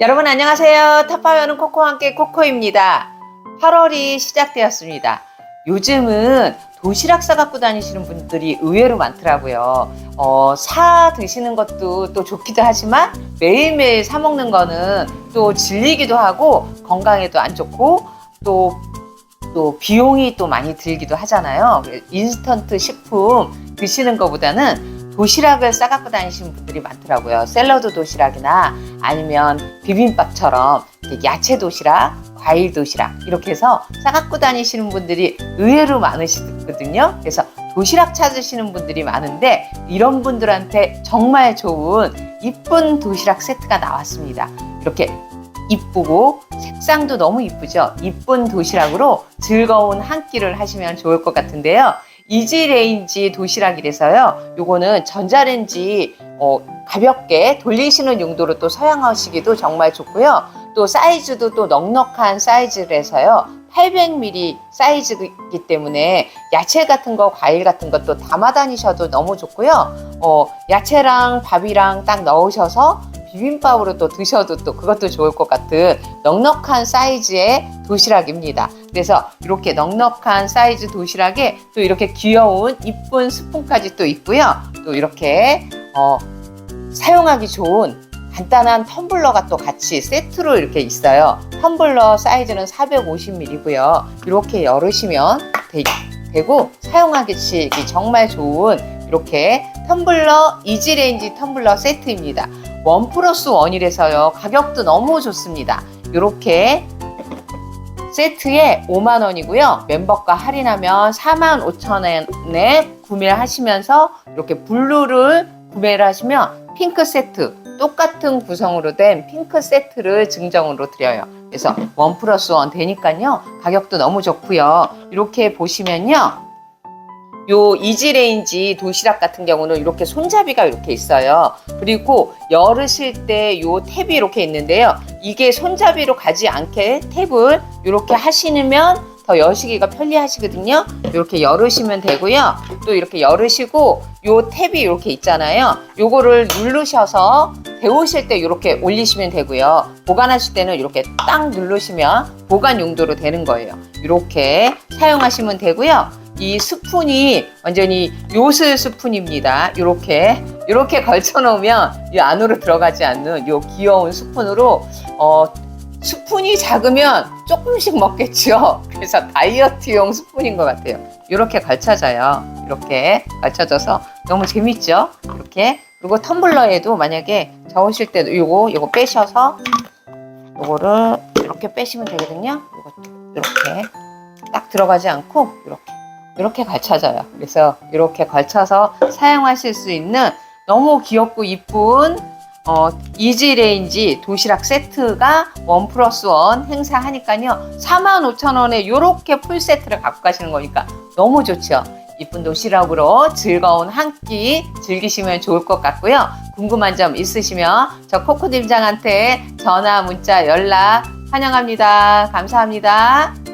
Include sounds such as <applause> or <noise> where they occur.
여러분 안녕하세요. 타파여는 코코와 함께 코코입니다. 8월이 시작되었습니다. 요즘은 도시락 싸 갖고 다니시는 분들이 의외로 많더라고요. 어, 사 드시는 것도 또 좋기도 하지만 매일매일 사 먹는 거는 또 질리기도 하고 건강에도 안 좋고 또, 또 비용이 또 많이 들기도 하잖아요. 인스턴트 식품 드시는 것보다는 도시락을 싸갖고 다니시는 분들이 많더라고요. 샐러드 도시락이나 아니면 비빔밥처럼 야채 도시락, 과일 도시락 이렇게 해서 싸갖고 다니시는 분들이 의외로 많으시거든요. 그래서 도시락 찾으시는 분들이 많은데 이런 분들한테 정말 좋은 이쁜 도시락 세트가 나왔습니다. 이렇게 이쁘고 색상도 너무 이쁘죠. 이쁜 도시락으로 즐거운 한 끼를 하시면 좋을 것 같은데요. 이지레인지 도시락이라서요. 요거는 전자레인지 어, 가볍게 돌리시는 용도로 또 사용하시기도 정말 좋고요. 또 사이즈도 또 넉넉한 사이즈라서요. 800ml 사이즈이기 때문에 야채 같은 거, 과일 같은 것도 담아 다니셔도 너무 좋고요. 어, 야채랑 밥이랑 딱 넣으셔서 비빔밥으로 또 드셔도 또 그것도 좋을 것 같은 넉넉한 사이즈의 도시락입니다. 그래서 이렇게 넉넉한 사이즈 도시락에 또 이렇게 귀여운 이쁜 스푼까지 또 있고요. 또 이렇게 어, 사용하기 좋은 간단한 텀블러가 또 같이 세트로 이렇게 있어요. 텀블러 사이즈는 450ml고요. 이렇게 열으시면 되, 고 사용하기 정말 좋은 이렇게 텀블러 이지레인지 텀블러 세트입니다. 원 플러스 원이라서요. 가격도 너무 좋습니다. 이렇게 세트에 5만 원이고요. 멤버가 할인하면 4만 5천 원에 구매를 하시면서 이렇게 블루를 구매를 하시면 핑크 세트 똑같은 구성으로 된 핑크 세트를 증정으로 드려요. 그래서 원 플러스 원 되니까요. 가격도 너무 좋고요. 이렇게 보시면요. 요 이지레인지 도시락 같은 경우는 이렇게 손잡이가 이렇게 있어요. 그리고 열으실 때 요 탭이 이렇게 있는데요. 이게 손잡이로 가지 않게 탭을 이렇게 하시면 더 여시기가 편리하시거든요. 이렇게 열으시면 되고요. 또 이렇게 열으시고 요 탭이 이렇게 있잖아요. 요거를 누르셔서 데우실 때 이렇게 올리시면 되고요. 보관하실 때는 이렇게 딱 누르시면 보관 용도로 되는 거예요. 이렇게 사용하시면 되고요. 이 스푼이 완전히 요술 스푼입니다. 이렇게 이렇게 걸쳐 놓으면 이 안으로 들어가지 않는 요 귀여운 스푼으로 어 스푼이 작으면 조금씩 먹겠죠. <laughs> 그래서 다이어트용 스푼인 것 같아요. 이렇게 걸쳐져요. 이렇게 걸쳐져서 너무 재밌죠. 이렇게 그리고 텀블러에도 만약에 저으실 때도 요거 요거 빼셔서 요거를 이렇게 빼시면 되거든요. 요거 이렇게 딱 들어가지 않고 이렇게 이렇게 걸쳐져요. 그래서 이렇게 걸쳐서 사용하실 수 있는 너무 귀엽고 이쁜 어, 이지레인지 도시락 세트가 원 플러스 원 행사하니까요. 45,000원에 이렇게 풀 세트를 갖고 가시는 거니까 너무 좋죠. 이쁜 도시락으로 즐거운 한 끼 즐기시면 좋을 것 같고요. 궁금한 점 있으시면 저 코코 팀장한테 전화, 문자, 연락 환영합니다. 감사합니다.